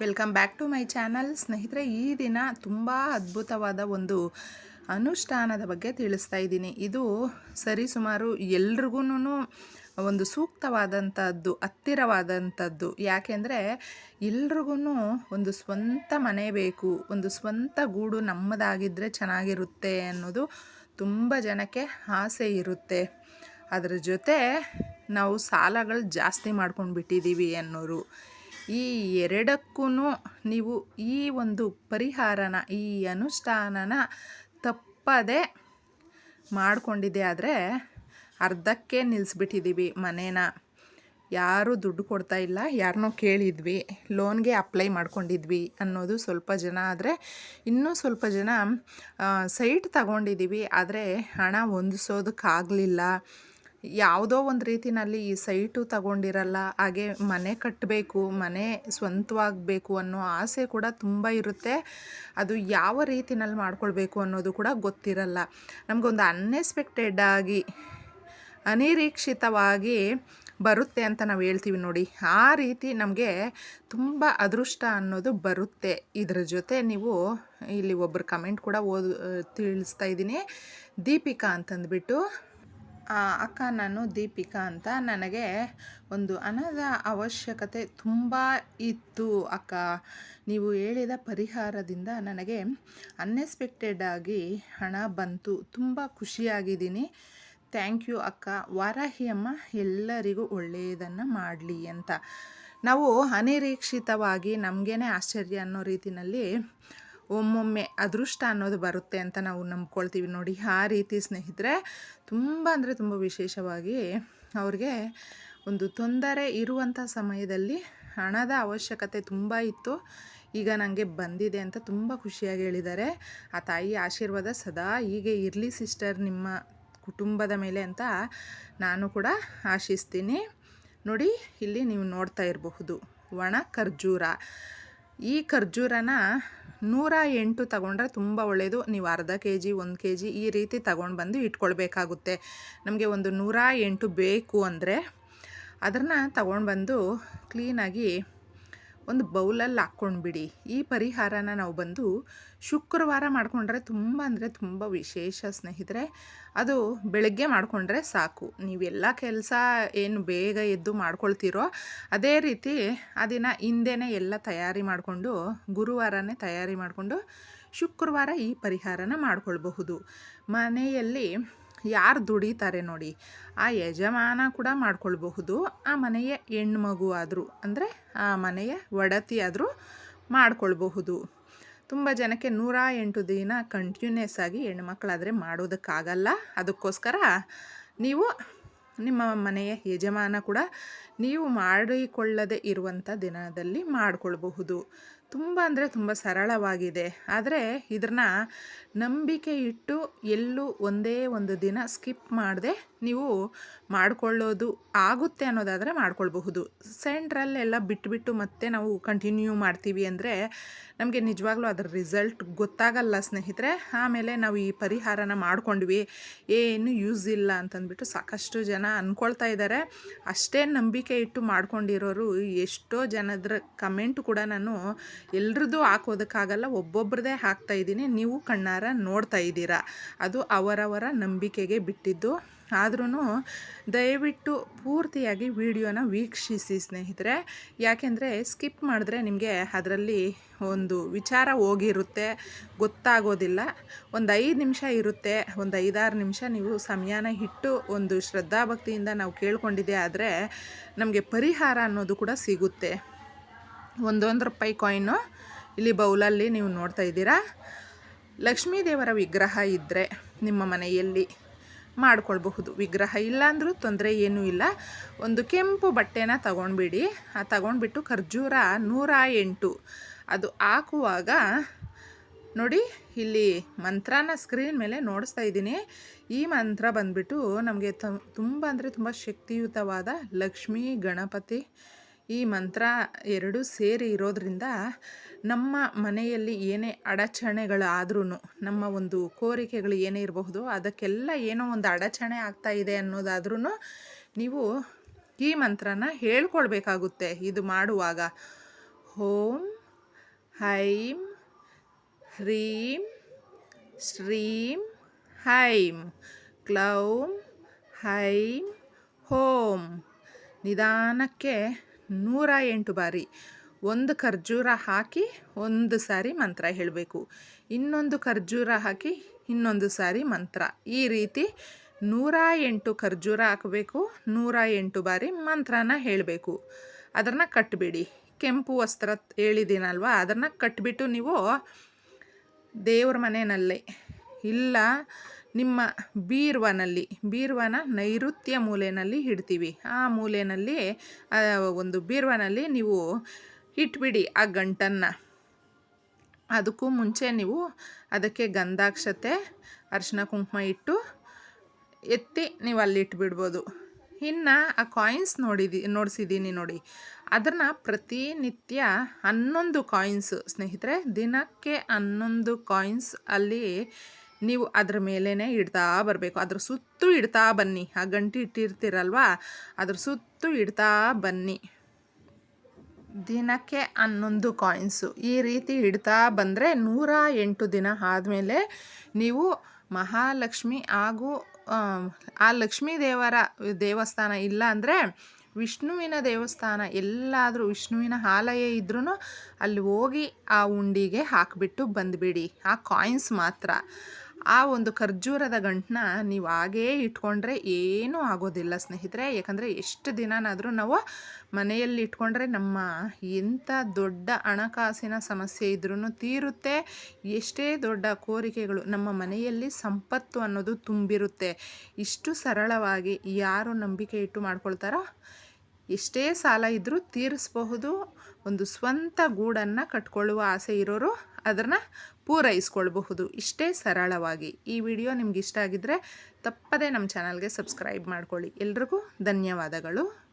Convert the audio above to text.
Welcome back to my channel. ಸ್ನೇಹಿತರೆ, ಈ ದಿನ ತುಂಬ ಅದ್ಭುತವಾದ ಒಂದು ಅನುಷ್ಠಾನದ ಬಗ್ಗೆ ತಿಳಿಸ್ತಾ ಇದ್ದೀನಿ. ಇದು ಸರಿಸುಮಾರು ಎಲ್ರಿಗೂ ಒಂದು ಸೂಕ್ತವಾದಂಥದ್ದು, ಹತ್ತಿರವಾದಂಥದ್ದು. ಯಾಕೆಂದರೆ ಎಲ್ರಿಗೂ ಒಂದು ಸ್ವಂತ ಮನೆ ಬೇಕು, ಒಂದು ಸ್ವಂತ ಗೂಡು ನಮ್ಮದಾಗಿದ್ದರೆ ಚೆನ್ನಾಗಿರುತ್ತೆ ಅನ್ನೋದು ತುಂಬ ಜನಕ್ಕೆ ಆಸೆ ಇರುತ್ತೆ. ಅದರ ಜೊತೆ ನಾವು ಸಾಲಗಳು ಜಾಸ್ತಿ ಮಾಡ್ಕೊಂಡು ಬಿಟ್ಟಿದ್ದೀವಿ ಅನ್ನೋರು. ಈ ಎರಡಕ್ಕೂ ನೀವು ಈ ಒಂದು ಪರಿಹಾರನ, ಈ ಅನುಷ್ಠಾನನ ತಪ್ಪದೆ ಮಾಡಿಕೊಂಡಿದ್ದೆ ಆದರೆ ಅರ್ಧಕ್ಕೆ ನಿಲ್ಲಿಸ್ಬಿಟ್ಟಿದ್ದೀವಿ ಮನೇನ. ಯಾರೂ ದುಡ್ಡು ಕೊಡ್ತಾ ಇಲ್ಲ ಯಾರನ್ನೋ ಕೇಳಿದ್ವಿ, ಲೋನ್ಗೆ ಅಪ್ಲೈ ಮಾಡ್ಕೊಂಡಿದ್ವಿ ಅನ್ನೋದು ಸ್ವಲ್ಪ ಜನ ಆದರೆ ಇನ್ನೂ ಸ್ವಲ್ಪ ಜನ ಸೈಟ್ ತಗೊಂಡಿದ್ದೀವಿ ಆದರೆ ಹಣ ಹೊಂದಿಸೋದಕ್ಕಾಗಲಿಲ್ಲ. ಯಾವುದೋ ಒಂದು ರೀತಿನಲ್ಲಿ ಈ ಸೈಟು ತಗೊಂಡಿರಲ್ಲ, ಹಾಗೆ ಮನೆ ಕಟ್ಟಬೇಕು ಮನೆ ಸ್ವಂತವಾಗಬೇಕು ಅನ್ನೋ ಆಸೆ ಕೂಡ ತುಂಬ ಇರುತ್ತೆ. ಅದು ಯಾವ ರೀತಿನಲ್ಲಿ ಮಾಡ್ಕೊಳ್ಬೇಕು ಅನ್ನೋದು ಕೂಡ ಗೊತ್ತಿರಲ್ಲ. ನಮಗೊಂದು ಅನ್ಎಕ್ಸ್ಪೆಕ್ಟೆಡ್ ಆಗಿ, ಅನಿರೀಕ್ಷಿತವಾಗಿ ಬರುತ್ತೆ ಅಂತ ನಾವು ಹೇಳ್ತೀವಿ ನೋಡಿ. ಆ ರೀತಿ ನಮಗೆ ತುಂಬ ಅದೃಷ್ಟ ಅನ್ನೋದು ಬರುತ್ತೆ. ಇದರ ಜೊತೆ ನೀವು ಇಲ್ಲಿ ಒಬ್ಬರು ಕಮೆಂಟ್ ಕೂಡ ಓದ್, ತಿಳಿಸ್ತಾ ಇದ್ದೀನಿ. ದೀಪಿಕಾ ಅಂತಂದ್ಬಿಟ್ಟು ಅಕ್ಕ ನಾನು ದೀಪಿಕಾ ಅಂತ ನನಗೆ ಒಂದು ಹಣದ ಅವಶ್ಯಕತೆ ತುಂಬ ಇತ್ತು, ಅಕ್ಕ. ನೀವು ಹೇಳಿದ ಪರಿಹಾರದಿಂದ ನನಗೆ ಅನ್ಎಕ್ಸ್ಪೆಕ್ಟೆಡ್ ಆಗಿ ಹಣ ಬಂತು. ತುಂಬ ಖುಷಿಯಾಗಿದ್ದೀನಿ. ಥ್ಯಾಂಕ್ ಯು ಅಕ್ಕ. ವಾರಾಹಿ ಅಮ್ಮ ಎಲ್ಲರಿಗೂ ಒಳ್ಳೆಯದನ್ನು ಮಾಡಲಿ ಅಂತ. ನಾವು ಅನಿರೀಕ್ಷಿತವಾಗಿ ನಮಗೇನೆ ಆಶ್ಚರ್ಯ ಅನ್ನೋ ರೀತಿಯಲ್ಲಿ ಒಮ್ಮೊಮ್ಮೆ ಅದೃಷ್ಟ ಅನ್ನೋದು ಬರುತ್ತೆ ಅಂತ ನಾವು ನಂಬ್ಕೊಳ್ತೀವಿ ನೋಡಿ. ಆ ರೀತಿ ಸ್ನೇಹಿತರೆ, ತುಂಬ ಅಂದರೆ ತುಂಬ ವಿಶೇಷವಾಗಿ ಅವ್ರಿಗೆ ಒಂದು ತೊಂದರೆ ಇರುವಂಥ ಸಮಯದಲ್ಲಿ ಹಣದ ಅವಶ್ಯಕತೆ ತುಂಬ ಇತ್ತು. ಈಗ ನನಗೆ ಬಂದಿದೆ ಅಂತ ತುಂಬ ಖುಷಿಯಾಗಿ ಹೇಳಿದ್ದಾರೆ. ಆ ತಾಯಿ ಆಶೀರ್ವಾದ ಸದಾ ಹೀಗೆ ಇರಲಿ ಸಿಸ್ಟರ್, ನಿಮ್ಮ ಕುಟುಂಬದ ಮೇಲೆ ಅಂತ ನಾನು ಕೂಡ ಆಶಿಸ್ತೀನಿ. ನೋಡಿ, ಇಲ್ಲಿ ನೀವು ನೋಡ್ತಾ ಇರಬಹುದು. ಒಣ ಖರ್ಜೂರ. ಈ ಖರ್ಜೂರನ ನೂರ ಎಂಟು ತಗೊಂಡ್ರೆ ತುಂಬ ಒಳ್ಳೆಯದು ನೀವು ಅರ್ಧ ಕೆ ಜಿ ಒಂದು ಕೆ ಜಿ ಈ ರೀತಿ ತಗೊಂಡು ಬಂದು ಇಟ್ಕೊಳ್ಬೇಕಾಗುತ್ತೆ. ನಮಗೆ ಒಂದು ನೂರ ಎಂಟು ಬೇಕು ಅಂದರೆ ಅದನ್ನು ತಗೊಂಡು ಬಂದು ಕ್ಲೀನಾಗಿ ಒಂದು ಬೌಲಲ್ಲಿ ಹಾಕ್ಕೊಂಡ್ಬಿಡಿ ಈ ಪರಿಹಾರನ ನಾವು ಬಂದು ಶುಕ್ರವಾರ ಮಾಡಿಕೊಂಡ್ರೆ ತುಂಬ ಅಂದರೆ ತುಂಬ ವಿಶೇಷ ಸ್ನೇಹಿತರೆ. ಅದು ಬೆಳಗ್ಗೆ ಮಾಡಿಕೊಂಡ್ರೆ ಸಾಕು. ನೀವೆಲ್ಲ ಕೆಲಸ ಏನು ಬೇಗ ಎದ್ದು ಮಾಡ್ಕೊಳ್ತೀರೋ ಅದೇ ರೀತಿ ಆ ದಿನ ಹಿಂದೆನೇ ಎಲ್ಲ ತಯಾರಿ ಮಾಡಿಕೊಂಡು ಗುರುವಾರನೇ ತಯಾರಿ ಮಾಡಿಕೊಂಡು ಶುಕ್ರವಾರ ಈ ಪರಿಹಾರನ ಮಾಡ್ಕೊಳ್ಬಹುದು. ಮನೆಯಲ್ಲಿ ಯಾರು ದುಡಿತಾರೆ ನೋಡಿ, ಆ ಯಜಮಾನ ಕೂಡ ಮಾಡ್ಕೊಳ್ಬಹುದು. ಆ ಮನೆಯ ಹೆಣ್ಣು ಮಗು ಆದರೂ, ಅಂದರೆ ಆ ಮನೆಯ ಒಡತಿ ಆದರೂ ಮಾಡ್ಕೊಳ್ಬಹುದು. ತುಂಬ ಜನಕ್ಕೆ ನೂರ ಎಂಟು ದಿನ ಕಂಟಿನ್ಯೂಸ್ ಆಗಿ ಹೆಣ್ಮಕ್ಳಾದರೆ ಮಾಡೋದಕ್ಕಾಗಲ್ಲ. ಅದಕ್ಕೋಸ್ಕರ ನೀವು ನಿಮ್ಮ ಮನೆಯ ಯಜಮಾನ ಕೂಡ ನೀವು ಮಾಡಿಕೊಳ್ಳದೆ ಇರುವಂಥ ದಿನದಲ್ಲಿ ಮಾಡಿಕೊಳ್ಬಹುದು. ತುಂಬ ಅಂದರೆ ತುಂಬ ಸರಳವಾಗಿದೆ. ಆದರೆ ಇದನ್ನ ನಂಬಿಕೆ ಇಟ್ಟು ಎಲ್ಲೂ ಒಂದೇ ಒಂದು ದಿನ ಸ್ಕಿಪ್ ಮಾಡದೆ ನೀವು ಮಾಡಿಕೊಳ್ಳೋದು ಆಗುತ್ತೆ ಅನ್ನೋದಾದರೆ ಮಾಡ್ಕೊಳ್ಬಹುದು. ಸೆಂಟ್ರಲ್ಲೆಲ್ಲ ಬಿಟ್ಬಿಟ್ಟು ಮತ್ತೆ ನಾವು ಕಂಟಿನ್ಯೂ ಮಾಡ್ತೀವಿ ಅಂದರೆ ನಮಗೆ ನಿಜವಾಗ್ಲೂ ಅದರ ರಿಸಲ್ಟ್ ಗೊತ್ತಾಗಲ್ಲ ಸ್ನೇಹಿತರೆ. ಆಮೇಲೆ ನಾವು ಈ ಪರಿಹಾರನ ಮಾಡ್ಕೊಂಡ್ವಿ. ಏನು ಯೂಸ್ ಇಲ್ಲ ಅಂತಂದ್ಬಿಟ್ಟು ಸಾಕಷ್ಟು ಜನ ಅಂದ್ಕೊಳ್ತಾ ಇದ್ದಾರೆ ಅಷ್ಟೇ ನಂಬಿಕೆ ಇಟ್ಟು ಮಾಡ್ಕೊಂಡಿರೋರು ಎಷ್ಟೋ ಜನದ್ರ ಕಮೆಂಟ್ ಕೂಡ ನಾನು ಎಲ್ರದ್ದು ಹಾಕೋದಕ್ಕಾಗಲ್ಲ, ಒಬ್ಬೊಬ್ರದೇ ಹಾಕ್ತಾ ಇದ್ದೀನಿ. ನೀವು ಕಣ್ಣಾರ ನೋಡ್ತಾ ಇದ್ದೀರಾ. ಅದು ಅವರವರ ನಂಬಿಕೆಗೆ ಬಿಟ್ಟಿದ್ದು. ಆದ್ರೂ ದಯವಿಟ್ಟು ಪೂರ್ತಿಯಾಗಿ ವಿಡಿಯೋನ ವೀಕ್ಷಿಸಿ ಸ್ನೇಹಿತರೆ. ಯಾಕೆಂದರೆ ಸ್ಕಿಪ್ ಮಾಡಿದ್ರೆ ನಿಮಗೆ ಅದರಲ್ಲಿ ಒಂದು ವಿಚಾರ ಹೋಗಿರುತ್ತೆ, ಗೊತ್ತಾಗೋದಿಲ್ಲ. ಒಂದು ಐದು ನಿಮಿಷ ಇರುತ್ತೆ, ಒಂದು ಐದಾರು ನಿಮಿಷ ನೀವು ಸಮಯನ ಇಟ್ಟು ಒಂದು ಶ್ರದ್ಧಾಭಕ್ತಿಯಿಂದ ನಾವು ಕೇಳ್ಕೊಂಡಿದ್ದೆ ಆದರೆ ನಮಗೆ ಪರಿಹಾರ ಅನ್ನೋದು ಕೂಡ ಸಿಗುತ್ತೆ. ಒಂದೊಂದು ರೂಪಾಯಿ ಕಾಯಿನು ಇಲ್ಲಿ ಬೌಲಲ್ಲಿ ನೀವು ನೋಡ್ತಾ ಇದ್ದೀರಾ. ಲಕ್ಷ್ಮೀ ದೇವರ ವಿಗ್ರಹ ಇದ್ದರೆ ನಿಮ್ಮ ಮನೆಯಲ್ಲಿ ಮಾಡ್ಕೊಳ್ಬಹುದು. ವಿಗ್ರಹ ಇಲ್ಲ ಅಂದರೂ ತೊಂದರೆ ಏನೂ ಇಲ್ಲ. ಒಂದು ಕೆಂಪು ಬಟ್ಟೆನ ತಗೊಂಡ್ಬಿಡಿ. ಆ ತಗೊಂಡ್ಬಿಟ್ಟು ಖರ್ಜೂರ ನೂರ ಎಂಟು. ಅದು ಹಾಕುವಾಗ ನೋಡಿ, ಇಲ್ಲಿ ಮಂತ್ರನ ಸ್ಕ್ರೀನ್ ಮೇಲೆ ನೋಡಿಸ್ತಾ ಇದ್ದೀನಿ. ಈ ಮಂತ್ರ ಬಂದ್ಬಿಟ್ಟು ನಮಗೆ ತುಂಬ ಅಂದರೆ ತುಂಬ ಶಕ್ತಿಯುತವಾದ ಲಕ್ಷ್ಮೀ ಗಣಪತಿ. ಈ ಮಂತ್ರ ಎರಡೂ ಸೇರಿ ಇರೋದ್ರಿಂದ ನಮ್ಮ ಮನೆಯಲ್ಲಿ ಏನೇ ಅಡಚಣೆಗಳಾದ್ರೂ ನಮ್ಮ ಒಂದು ಕೋರಿಕೆಗಳು ಏನೇ ಇರಬಹುದು, ಅದಕ್ಕೆಲ್ಲ ಏನೋ ಒಂದು ಅಡಚಣೆ ಆಗ್ತಾ ಇದೆ ಅನ್ನೋದಾದ್ರೂ ನೀವು ಈ ಮಂತ್ರನ ಹೇಳ್ಕೊಳ್ಬೇಕಾಗುತ್ತೆ. ಇದು ಮಾಡುವಾಗ ಹೋಂ ಹೈಂ ಹ್ರೀಂ ಶ್ರೀಂ ಹೈಂ ಕ್ಲೌಂ ಹೈಂ ಹೋಂ. ನಿಧಾನಕ್ಕೆ ನೂರ ಎಂಟು ಬಾರಿ ಒಂದು ಖರ್ಜೂರ ಹಾಕಿ ಒಂದು ಸಾರಿ ಮಂತ್ರ ಹೇಳಬೇಕು. ಇನ್ನೊಂದು ಖರ್ಜೂರ ಹಾಕಿ ಇನ್ನೊಂದು ಸಾರಿ ಮಂತ್ರ. ಈ ರೀತಿ ನೂರ ಎಂಟು ಖರ್ಜೂರ ಹಾಕಬೇಕು, ನೂರ ಎಂಟು ಬಾರಿ ಮಂತ್ರನ ಹೇಳಬೇಕು. ಅದನ್ನು ಕಟ್ಬಿಡಿ. ಕೆಂಪು ವಸ್ತ್ರ ಹೇಳಿದ್ದೀನಲ್ವ, ಅದನ್ನು ಕಟ್ಬಿಟ್ಟು ನೀವು ದೇವ್ರ ಮನೆಯಲ್ಲೇ ಇಲ್ಲ ನಿಮ್ಮ ಬೀರ್ವನಲ್ಲಿ, ಬೀರ್ವನ ನೈಋತ್ಯ ಮೂಲೆಯಲ್ಲಿ ಇಡ್ತೀವಿ. ಆ ಮೂಲೆಯಲ್ಲಿ ಒಂದು ಬೀರ್ವನಲ್ಲಿ ನೀವು ಇಟ್ಬಿಡಿ ಆ ಗಂಟನ್ನು. ಅದಕ್ಕೂ ಮುಂಚೆ ನೀವು ಅದಕ್ಕೆ ಗಂಧಾಕ್ಷತೆ ಅರಿಶಿನ ಕುಂಕುಮ ಇಟ್ಟು ಎತ್ತಿ ನೀವು ಅಲ್ಲಿ ಇಟ್ಬಿಡ್ಬೋದು. ಇನ್ನು ಆ ಕಾಯಿನ್ಸ್ ನೋಡಿದಿ ನೋಡಿಸಿದ್ದೀನಿ ನೋಡಿ. ಅದನ್ನು ಪ್ರತಿನಿತ್ಯ ಹನ್ನೊಂದು ಕಾಯಿನ್ಸು ಸ್ನೇಹಿತರೆ, ದಿನಕ್ಕೆ ಹನ್ನೊಂದು ಕಾಯಿನ್ಸ್ ಅಲ್ಲಿ ನೀವು ಅದ್ರ ಮೇಲೇ ಇಡ್ತಾ ಬರಬೇಕು. ಅದ್ರ ಸುತ್ತು ಇಡ್ತಾ ಬನ್ನಿ. ಆ ಗಂಟೆ ಇಟ್ಟಿರ್ತೀರಲ್ವ? ಅದ್ರ ಸುತ್ತು ಇಡ್ತಾ ಬನ್ನಿ. ದಿನಕ್ಕೆ ಹನ್ನೊಂದು ಕಾಯಿನ್ಸು ಈ ರೀತಿ ಇಡ್ತಾ ಬಂದರೆ ನೂರ ಎಂಟು ದಿನ ಆದಮೇಲೆ ನೀವು ಮಹಾಲಕ್ಷ್ಮಿ ಹಾಗೂ, ಆ ಲಕ್ಷ್ಮೀ ದೇವರ ದೇವಸ್ಥಾನ ಇಲ್ಲ ಅಂದರೆ ವಿಷ್ಣುವಿನ ದೇವಸ್ಥಾನ, ಎಲ್ಲಾದರೂ ವಿಷ್ಣುವಿನ ಆಲಯ ಇದ್ರೂ ಅಲ್ಲಿ ಹೋಗಿ ಆ ಉಂಡಿಗೆ ಹಾಕಿಬಿಟ್ಟು ಬಂದುಬಿಡಿ. ಆ ಕಾಯಿನ್ಸ್ ಮಾತ್ರ. ಆ ಒಂದು ಖರ್ಜೂರದ ಗಂಟನ್ನ ನೀವು ಹಾಗೇ ಇಟ್ಕೊಂಡ್ರೆ ಏನೂ ಆಗೋದಿಲ್ಲ ಸ್ನೇಹಿತರೆ. ಯಾಕಂದರೆ ಎಷ್ಟು ದಿನನಾದರೂ ನಾವು ಮನೆಯಲ್ಲಿ ಇಟ್ಕೊಂಡ್ರೆ ನಮ್ಮ ಎಂಥ ದೊಡ್ಡ ಹಣಕಾಸಿನ ಸಮಸ್ಯೆ ಇದ್ರೂ ತೀರುತ್ತೆ. ಎಷ್ಟೇ ದೊಡ್ಡ ಕೋರಿಕೆಗಳು ನಮ್ಮ ಮನೆಯಲ್ಲಿ ಸಂಪತ್ತು ಅನ್ನೋದು ತುಂಬಿರುತ್ತೆ. ಇಷ್ಟು ಸರಳವಾಗಿ ಯಾರು ನಂಬಿಕೆ ಇಟ್ಟು ಮಾಡ್ಕೊಳ್ತಾರೋ ಎಷ್ಟೇ ಸಾಲ ಇದ್ದರೂ ತೀರಿಸಬಹುದು. ಒಂದು ಸ್ವಂತ ಗೂಡನ್ನು ಕಟ್ಕೊಳ್ಳುವ ಆಸೆ ಇರೋರು ಅದನ್ನು ಪೂರೈಸ್ಕೊಳ್ಬಹುದು. ಇಷ್ಟೇ ಸರಳವಾಗಿ. ಈ ವಿಡಿಯೋ ನಿಮ್ಗೆ ಇಷ್ಟ ಆಗಿದ್ದರೆ ತಪ್ಪದೇ ನಮ್ಮ ಚಾನಲ್ಗೆ ಸಬ್ಸ್ಕ್ರೈಬ್ ಮಾಡ್ಕೊಳ್ಳಿ. ಎಲ್ರಿಗೂ ಧನ್ಯವಾದಗಳು.